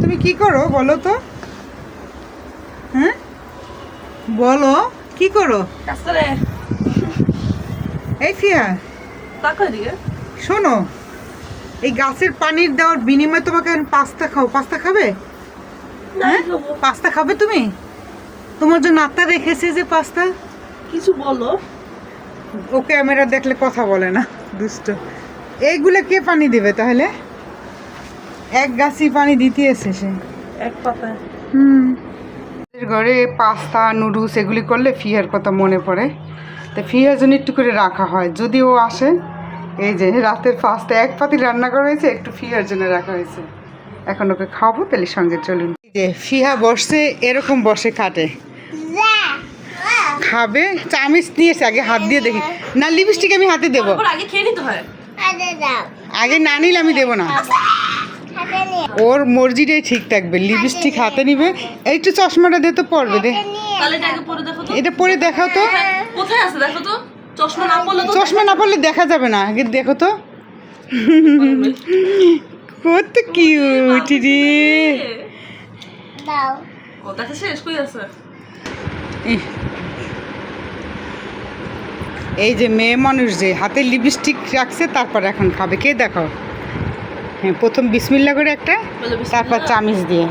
তুমি কি করো বলো তো? হ্যাঁ? বলো কি করো? এই ফিয়া শোনো এই গাছের পানির দেওয়ার বিনিময়ে তোমাকে পাস্তা খাও পাস্তা খাবে? হ্যাঁ? পাস্তা খাবে তুমি? তোমার জন্য আত্মা রেখেছে যে পাস্তা? কিছু বলো। ও ক্যামেরা দেখলে কথা বলে না দুষ্ট। এইগুলো কে পানি দেবে তাহলে? এক গাছি পানি দিতে এসে সে। এক পাতা। হুম। ঘরে পাস্তা নুডলস এগুলি করলে ফিয়ার কথা মনে পড়ে। তো ফিয়ার জন্য একটু করে রাখা হয়। যদি ও আসে এই যে রাতের পাস্তা এক পাতি রান্না করা হয়েছে একটু ফিয়ার জন্য রাখা হয়েছে। এখন ওকে খাওয়াবো তাহলে সঙ্গে চলুন। এই যে ফিহা বসছে এরকম বসে কাটে খাবে চামিচ নিয়েছে আগে হাত দিয়ে দেখি। না লিপস্টিক আমি হাতে দেবো। হয়। আগে না নিলে আমি দেবো না। ওর মর্জিটাই ঠিক থাকবে লিপস্টিক হাতে নিবে। একটু চশমাটা দে তো পড়বে দে। এটা পরে দেখো তো। দেখাও তো। কোথায় আছে দেখো তো? চশমা না পড়লে তো চশমা না পড়লে দেখা যাবে না আগে দেখো তো। কত কিউট রে। এই যে মেয়ে মানুষ যে হাতে লিপস্টিক রাখছে তারপর এখন খাবে। কে দেখাও? প্রথম বিসমিল্লা করে একটা তারপর চামিচ দিয়ে।